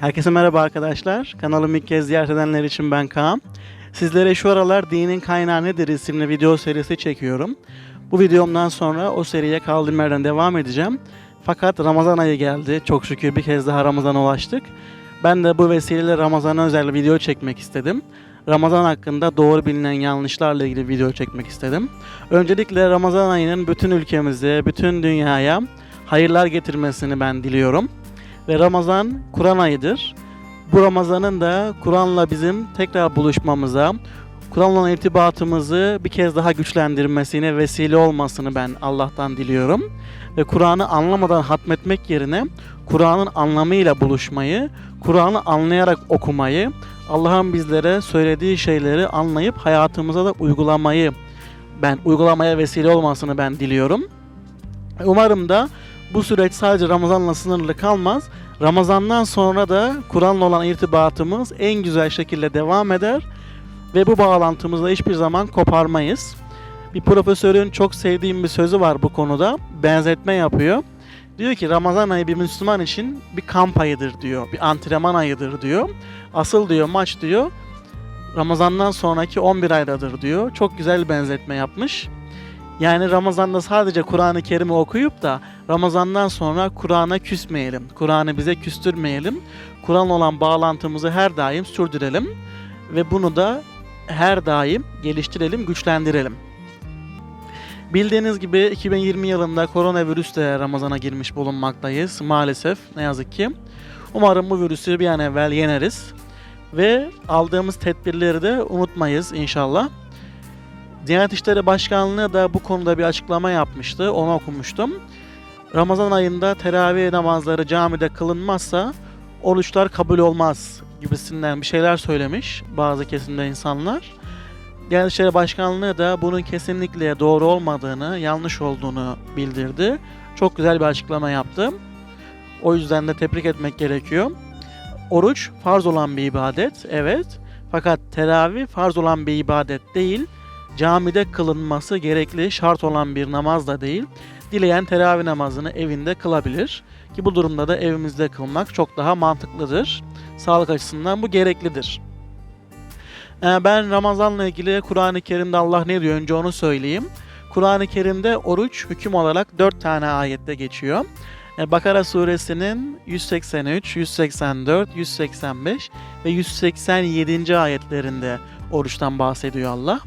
Herkese merhaba arkadaşlar. Kanalımı ilk kez ziyaret edenler için ben Kaan. Sizlere şu aralar Dinin Kaynağı Nedir isimli video serisi çekiyorum. Bu videomdan sonra o seriye kaldığım yerden devam edeceğim. Fakat Ramazan ayı geldi. Çok şükür bir kez daha Ramazan'a ulaştık. Ben de bu vesileyle Ramazan'a özel video çekmek istedim. Ramazan hakkında doğru bilinen yanlışlarla ilgili video çekmek istedim. Öncelikle Ramazan ayının bütün ülkemize, bütün dünyaya hayırlar getirmesini ben diliyorum. Ve Ramazan Kur'an ayıdır. Bu Ramazan'ın da Kur'an'la bizim tekrar buluşmamıza, Kur'an'la irtibatımızı bir kez daha güçlendirmesine vesile olmasını ben Allah'tan diliyorum. Ve Kur'an'ı anlamadan hatmetmek yerine Kur'an'ın anlamıyla buluşmayı, Kur'an'ı anlayarak okumayı, Allah'ın bizlere söylediği şeyleri anlayıp hayatımıza da uygulamayı ben uygulamaya vesile olmasını ben diliyorum. Umarım da bu süreç sadece Ramazan'la sınırlı kalmaz. Ramazan'dan sonra da Kur'an'la olan irtibatımız en güzel şekilde devam eder ve bu bağlantımızı da hiçbir zaman koparmayız. Bir profesörün çok sevdiğim bir sözü var bu konuda. Benzetme yapıyor. Diyor ki Ramazan ayı bir Müslüman için bir kamp ayıdır diyor. Bir antrenman ayıdır diyor. Asıl diyor maç diyor Ramazan'dan sonraki 11 aydadır diyor. Çok güzel benzetme yapmış. Yani Ramazan'da sadece Kur'an-ı Kerim'i okuyup da Ramazan'dan sonra Kur'an'a küsmeyelim. Kur'an'ı bize küstürmeyelim. Kur'an olan bağlantımızı her daim sürdürelim. Ve bunu da her daim geliştirelim, güçlendirelim. Bildiğiniz gibi 2020 yılında koronavirüs de Ramazan'a girmiş bulunmaktayız maalesef ne yazık ki. Umarım bu virüsü bir an evvel yeneriz. Ve aldığımız tedbirleri de unutmayız inşallah. Diyanet İşleri Başkanlığı da bu konuda bir açıklama yapmıştı. Onu okumuştum. Ramazan ayında teravih namazları camide kılınmazsa oruçlar kabul olmaz gibisinden bir şeyler söylemiş bazı kesimde insanlar. Diyanet İşleri Başkanlığı da bunun kesinlikle doğru olmadığını, yanlış olduğunu bildirdi. Çok güzel bir açıklama yaptı. O yüzden de tebrik etmek gerekiyor. Oruç farz olan bir ibadet, evet. Fakat teravih farz olan bir ibadet değil camide kılınması gerekli şart olan bir namaz da değil. Dileyen teravih namazını evinde kılabilir. Ki bu durumda da evimizde kılmak çok daha mantıklıdır. Sağlık açısından bu gereklidir. Ee, Ben Ramazan'la ilgili Kur'an-ı Kerim'de Allah ne diyor önce onu söyleyeyim. Kur'an-ı Kerim'de oruç hüküm olarak 4 tane ayette geçiyor. Ee, Bakara suresinin 183, 184, 185 ve 187. ayetlerinde oruçtan bahsediyor Allah.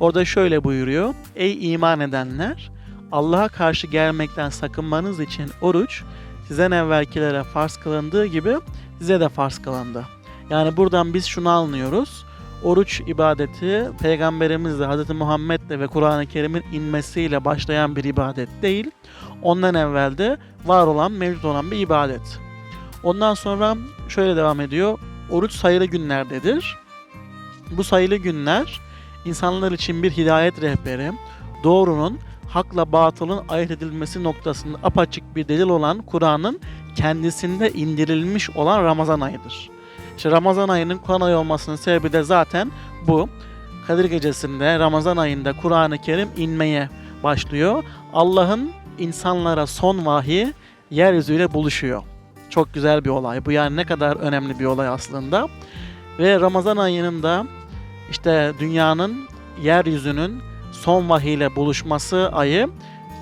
Orada şöyle buyuruyor. Ey iman edenler! Allah'a karşı gelmekten sakınmanız için oruç sizden evvelkilere farz kılındığı gibi size de farz kılındı. Yani buradan biz şunu anlıyoruz. Oruç ibadeti Peygamberimizle, Hz. Muhammed'le ve Kur'an-ı Kerim'in inmesiyle başlayan bir ibadet değil. Ondan evvel de var olan, mevcut olan bir ibadet. Ondan sonra şöyle devam ediyor. Oruç sayılı günlerdedir. Bu sayılı günler insanlar için bir hidayet rehberi, doğrunun hakla batılın ayırt edilmesi noktasında apaçık bir delil olan Kur'an'ın kendisinde indirilmiş olan Ramazan ayıdır. İşte Ramazan ayının Kur'an ayı olmasının sebebi de zaten bu. Kadir Gecesi'nde Ramazan ayında Kur'an-ı Kerim inmeye başlıyor. Allah'ın insanlara son vahiy yeryüzüyle buluşuyor. Çok güzel bir olay. Bu yani ne kadar önemli bir olay aslında. Ve Ramazan ayının da işte dünyanın, yeryüzünün son vahiyle buluşması ayı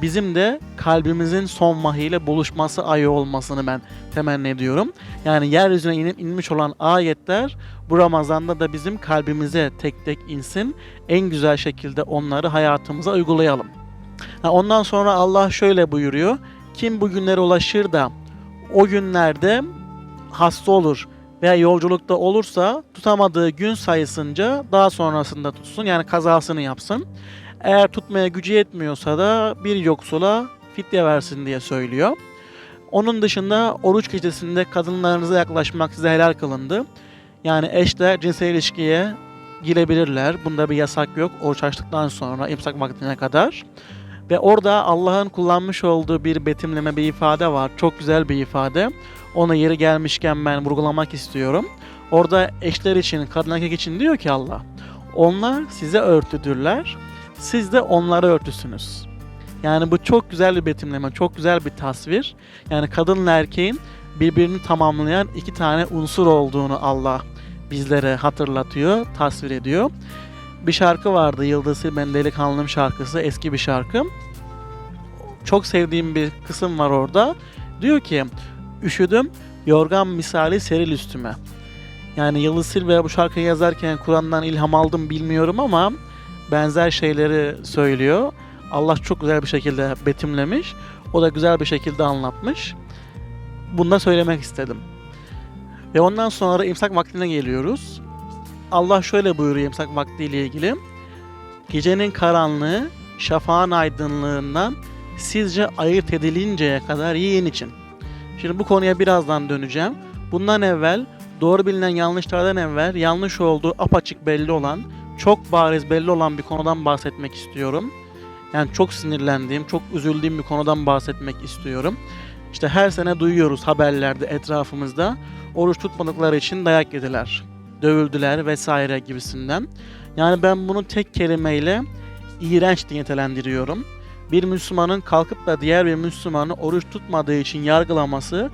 bizim de kalbimizin son vahiyle buluşması ayı olmasını ben temenni ediyorum. Yani yeryüzüne inip inmiş olan ayetler bu Ramazan'da da bizim kalbimize tek tek insin. En güzel şekilde onları hayatımıza uygulayalım. Ondan sonra Allah şöyle buyuruyor. Kim bu günlere ulaşır da o günlerde hasta olur veya yolculukta olursa tutamadığı gün sayısınca daha sonrasında tutsun yani kazasını yapsın. Eğer tutmaya gücü yetmiyorsa da bir yoksula fidye versin diye söylüyor. Onun dışında oruç gecesinde kadınlarınıza yaklaşmak size helal kılındı. Yani eşler cinsel ilişkiye girebilirler. Bunda bir yasak yok. Oruç açtıktan sonra imsak vaktine kadar. Ve orada Allah'ın kullanmış olduğu bir betimleme bir ifade var. Çok güzel bir ifade. Onu yeri gelmişken ben vurgulamak istiyorum. Orada eşler için, kadın erkek için diyor ki Allah. Onlar size örtüdürler. Siz de onlara örtüsünüz. Yani bu çok güzel bir betimleme, çok güzel bir tasvir. Yani kadınla erkeğin birbirini tamamlayan iki tane unsur olduğunu Allah bizlere hatırlatıyor, tasvir ediyor. Bir şarkı vardı Yıldız Silmen Delikanlım şarkısı, eski bir şarkı. Çok sevdiğim bir kısım var orada. Diyor ki, üşüdüm, yorgan misali seril üstüme. Yani Yıldız Silve bu şarkıyı yazarken Kur'an'dan ilham aldım bilmiyorum ama benzer şeyleri söylüyor. Allah çok güzel bir şekilde betimlemiş. O da güzel bir şekilde anlatmış. Bunu da söylemek istedim. Ve ondan sonra imsak vaktine geliyoruz. Allah şöyle buyuruyor imsak vaktiyle ilgili. Gecenin karanlığı şafağın aydınlığından sizce ayırt edilinceye kadar yiyin için. Şimdi bu konuya birazdan döneceğim. Bundan evvel doğru bilinen yanlışlardan evvel yanlış olduğu apaçık belli olan, çok bariz belli olan bir konudan bahsetmek istiyorum. Yani çok sinirlendiğim, çok üzüldüğüm bir konudan bahsetmek istiyorum. İşte her sene duyuyoruz haberlerde etrafımızda oruç tutmadıkları için dayak yediler, dövüldüler vesaire gibisinden. Yani ben bunu tek kelimeyle iğrenç diye nitelendiriyorum. Bir Müslümanın kalkıp da diğer bir Müslümanı oruç tutmadığı için yargılaması,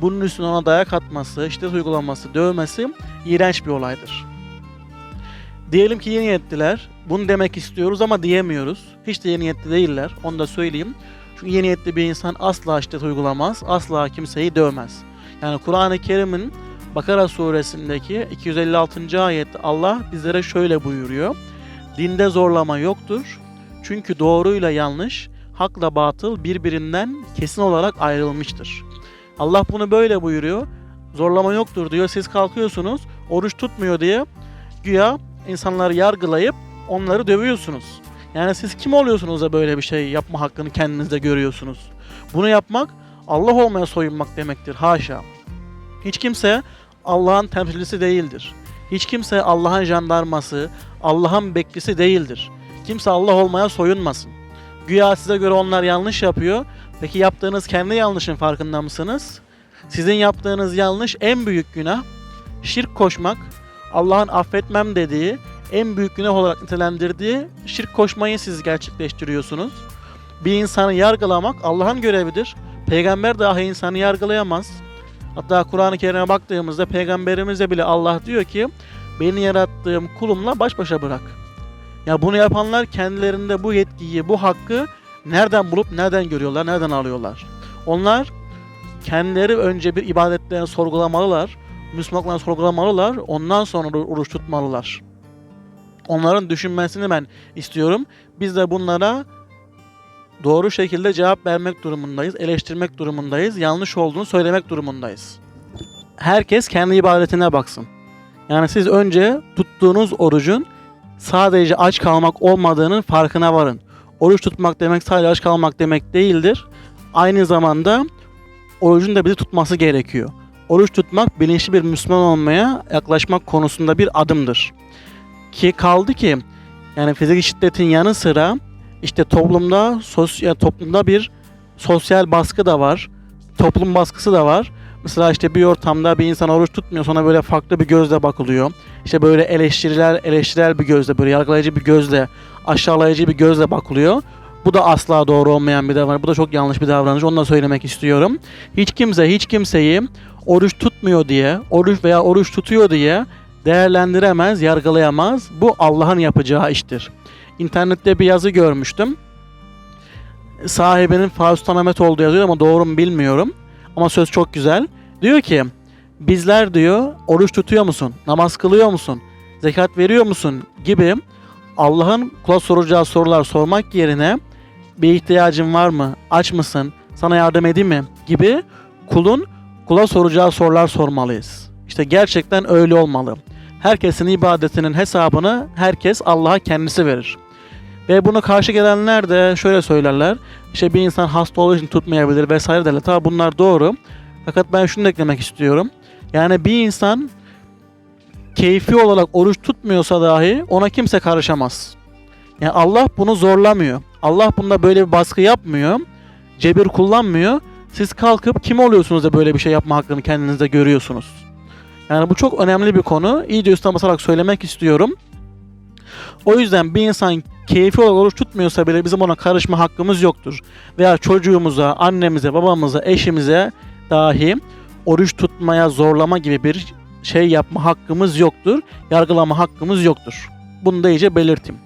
bunun üstüne ona dayak atması, şiddet uygulaması, dövmesi iğrenç bir olaydır. Diyelim ki iyi niyetliler. Bunu demek istiyoruz ama diyemiyoruz. Hiç de iyi niyetli değiller. Onu da söyleyeyim. Çünkü iyi niyetli bir insan asla şiddet uygulamaz. Asla kimseyi dövmez. Yani Kur'an-ı Kerim'in Bakara suresindeki 256. ayette Allah bizlere şöyle buyuruyor. Dinde zorlama yoktur. Çünkü doğruyla yanlış, hakla batıl birbirinden kesin olarak ayrılmıştır. Allah bunu böyle buyuruyor. Zorlama yoktur diyor. Siz kalkıyorsunuz oruç tutmuyor diye güya insanları yargılayıp onları dövüyorsunuz. Yani siz kim oluyorsunuz da böyle bir şey yapma hakkını kendinizde görüyorsunuz? Bunu yapmak Allah olmaya soyunmak demektir. Haşa. Hiç kimse Allah'ın temsilcisi değildir. Hiç kimse Allah'ın jandarması, Allah'ın beklisi değildir. Kimse Allah olmaya soyunmasın. Güya size göre onlar yanlış yapıyor. Peki yaptığınız kendi yanlışın farkında mısınız? Sizin yaptığınız yanlış en büyük günah. Şirk koşmak, Allah'ın affetmem dediği, en büyük günah olarak nitelendirdiği şirk koşmayı siz gerçekleştiriyorsunuz. Bir insanı yargılamak Allah'ın görevidir. Peygamber dahi insanı yargılayamaz. Hatta Kur'an-ı Kerim'e baktığımızda peygamberimize bile Allah diyor ki beni yarattığım kulumla baş başa bırak. Ya bunu yapanlar kendilerinde bu yetkiyi, bu hakkı nereden bulup nereden görüyorlar, nereden alıyorlar? Onlar kendileri önce bir ibadetlerini sorgulamalılar. Müslümanlıklarını sorgulamalılar. Ondan sonra oruç tutmalılar. Onların düşünmesini ben istiyorum. Biz de bunlara doğru şekilde cevap vermek durumundayız, eleştirmek durumundayız, yanlış olduğunu söylemek durumundayız. Herkes kendi ibadetine baksın. Yani siz önce tuttuğunuz orucun sadece aç kalmak olmadığının farkına varın. Oruç tutmak demek sadece aç kalmak demek değildir. Aynı zamanda orucun da bizi tutması gerekiyor. Oruç tutmak bilinçli bir Müslüman olmaya yaklaşmak konusunda bir adımdır. Ki kaldı ki yani fiziki şiddetin yanı sıra işte toplumda sosyal toplumda bir sosyal baskı da var. Toplum baskısı da var. Mesela işte bir ortamda bir insan oruç tutmuyor sonra böyle farklı bir gözle bakılıyor. İşte böyle eleştiriler, eleştirel bir gözle, böyle yargılayıcı bir gözle, aşağılayıcı bir gözle bakılıyor. Bu da asla doğru olmayan bir davranış. Bu da çok yanlış bir davranış. Onu da söylemek istiyorum. Hiç kimse hiç kimseyi oruç tutmuyor diye, oruç veya oruç tutuyor diye değerlendiremez, yargılayamaz. Bu Allah'ın yapacağı iştir. İnternette bir yazı görmüştüm. Sahibinin Fatih Sultan Mehmet olduğu yazıyor ama doğru mu bilmiyorum. Ama söz çok güzel. Diyor ki bizler diyor oruç tutuyor musun? Namaz kılıyor musun? Zekat veriyor musun? Gibi Allah'ın kula soracağı sorular sormak yerine bir ihtiyacın var mı? Aç mısın? Sana yardım edeyim mi? Gibi kulun kula soracağı sorular sormalıyız. İşte gerçekten öyle olmalı. Herkesin ibadetinin hesabını herkes Allah'a kendisi verir. Ve bunu karşı gelenler de şöyle söylerler. İşte bir insan hasta olduğu için tutmayabilir vesaire derler. Tabi bunlar doğru. Fakat ben şunu da eklemek istiyorum. Yani bir insan keyfi olarak oruç tutmuyorsa dahi ona kimse karışamaz. Yani Allah bunu zorlamıyor. Allah bunda böyle bir baskı yapmıyor. Cebir kullanmıyor. Siz kalkıp kim oluyorsunuz da böyle bir şey yapma hakkını kendinizde görüyorsunuz. Yani bu çok önemli bir konu. İyice üstüne basarak söylemek istiyorum. O yüzden bir insan keyfi olarak oruç tutmuyorsa bile bizim ona karışma hakkımız yoktur. Veya çocuğumuza, annemize, babamıza, eşimize dahi oruç tutmaya zorlama gibi bir şey yapma hakkımız yoktur. Yargılama hakkımız yoktur. Bunu da iyice belirteyim.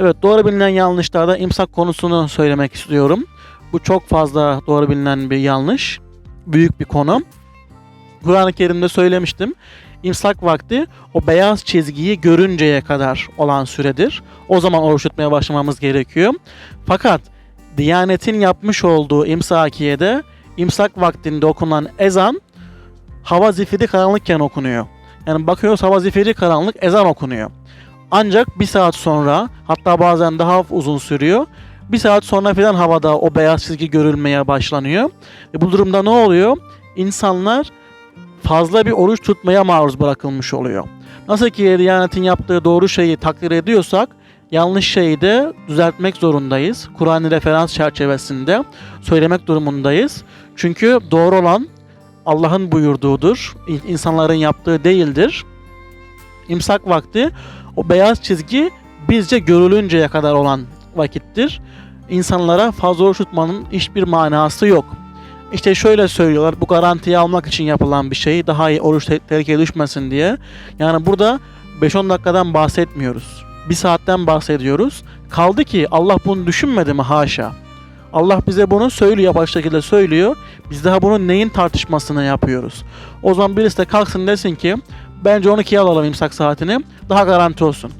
Evet doğru bilinen yanlışlarda imsak konusunu söylemek istiyorum. Bu çok fazla doğru bilinen bir yanlış. Büyük bir konu. Kur'an-ı Kerim'de söylemiştim. İmsak vakti o beyaz çizgiyi görünceye kadar olan süredir. O zaman oruç tutmaya başlamamız gerekiyor. Fakat Diyanet'in yapmış olduğu imsakiyede imsak vaktinde okunan ezan hava zifiri karanlıkken okunuyor. Yani bakıyoruz hava zifiri karanlık ezan okunuyor. Ancak bir saat sonra hatta bazen daha uzun sürüyor. Bir saat sonra filan havada o beyaz çizgi görülmeye başlanıyor. Ve bu durumda ne oluyor? İnsanlar fazla bir oruç tutmaya maruz bırakılmış oluyor. Nasıl ki Diyanet'in yaptığı doğru şeyi takdir ediyorsak yanlış şeyi de düzeltmek zorundayız. Kur'an'ı referans çerçevesinde söylemek durumundayız. Çünkü doğru olan Allah'ın buyurduğudur. İn- İnsanların yaptığı değildir. İmsak vakti o beyaz çizgi bizce görülünceye kadar olan vakittir. İnsanlara fazla oruç tutmanın hiçbir manası yok. İşte şöyle söylüyorlar bu garantiyi almak için yapılan bir şey daha iyi oruç te- tehlikeye düşmesin diye. Yani burada 5-10 dakikadan bahsetmiyoruz. Bir saatten bahsediyoruz. Kaldı ki Allah bunu düşünmedi mi haşa. Allah bize bunu söylüyor baş şekilde söylüyor. Biz daha bunun neyin tartışmasını yapıyoruz. O zaman birisi de kalksın desin ki bence 12'ye alalım imsak saatini daha garanti olsun.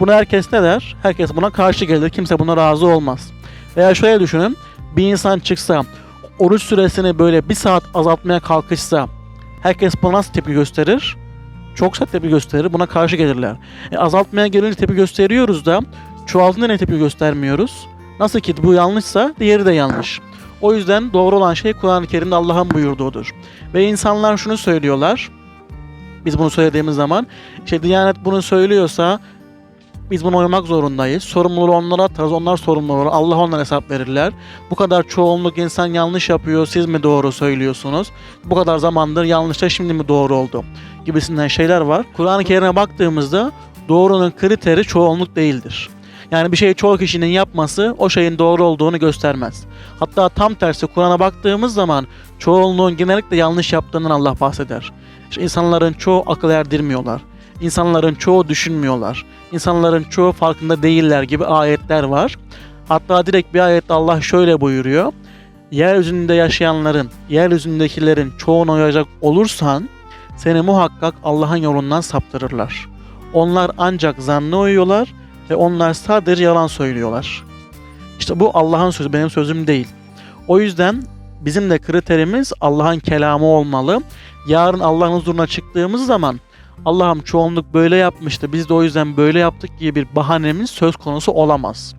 Bunu herkes ne der? Herkes buna karşı gelir. Kimse buna razı olmaz. Veya şöyle düşünün. Bir insan çıksa oruç süresini böyle bir saat azaltmaya kalkışsa herkes buna nasıl tepki gösterir? Çok sert tepki gösterir. Buna karşı gelirler. E, azaltmaya gelince tepki gösteriyoruz da çoğaltınca ne tepki göstermiyoruz? Nasıl ki bu yanlışsa diğeri de yanlış. O yüzden doğru olan şey Kur'an-ı Kerim'de Allah'ın buyurduğudur. Ve insanlar şunu söylüyorlar. Biz bunu söylediğimiz zaman işte Diyanet bunu söylüyorsa biz buna uymak zorundayız. Sorumluluğu onlara atarız. Onlar sorumlu. Allah onlara hesap verirler. Bu kadar çoğunluk insan yanlış yapıyor. Siz mi doğru söylüyorsunuz? Bu kadar zamandır yanlışta şimdi mi doğru oldu? Gibisinden şeyler var. Kur'an-ı Kerim'e baktığımızda doğrunun kriteri çoğunluk değildir. Yani bir şeyi çoğu kişinin yapması o şeyin doğru olduğunu göstermez. Hatta tam tersi Kur'an'a baktığımız zaman çoğunluğun genellikle yanlış yaptığından Allah bahseder. İşte insanların çoğu akıl erdirmiyorlar. İnsanların çoğu düşünmüyorlar. İnsanların çoğu farkında değiller gibi ayetler var. Hatta direkt bir ayette Allah şöyle buyuruyor. Yeryüzünde yaşayanların, yeryüzündekilerin çoğuna uyacak olursan seni muhakkak Allah'ın yolundan saptırırlar. Onlar ancak zanna uyuyorlar ve onlar sadece yalan söylüyorlar. İşte bu Allah'ın sözü, benim sözüm değil. O yüzden bizim de kriterimiz Allah'ın kelamı olmalı. Yarın Allah'ın huzuruna çıktığımız zaman Allah'ım çoğunluk böyle yapmıştı, biz de o yüzden böyle yaptık gibi bir bahanemiz söz konusu olamaz.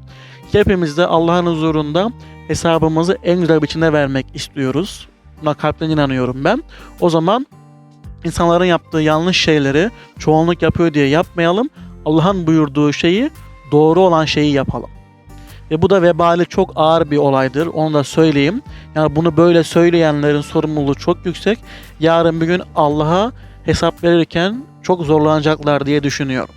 Hepimiz de Allah'ın huzurunda hesabımızı en güzel biçimde vermek istiyoruz. Buna kalpten inanıyorum ben. O zaman insanların yaptığı yanlış şeyleri çoğunluk yapıyor diye yapmayalım. Allah'ın buyurduğu şeyi doğru olan şeyi yapalım. Ve bu da vebali çok ağır bir olaydır. Onu da söyleyeyim. Yani bunu böyle söyleyenlerin sorumluluğu çok yüksek. Yarın bir gün Allah'a hesap verirken çok zorlanacaklar diye düşünüyorum.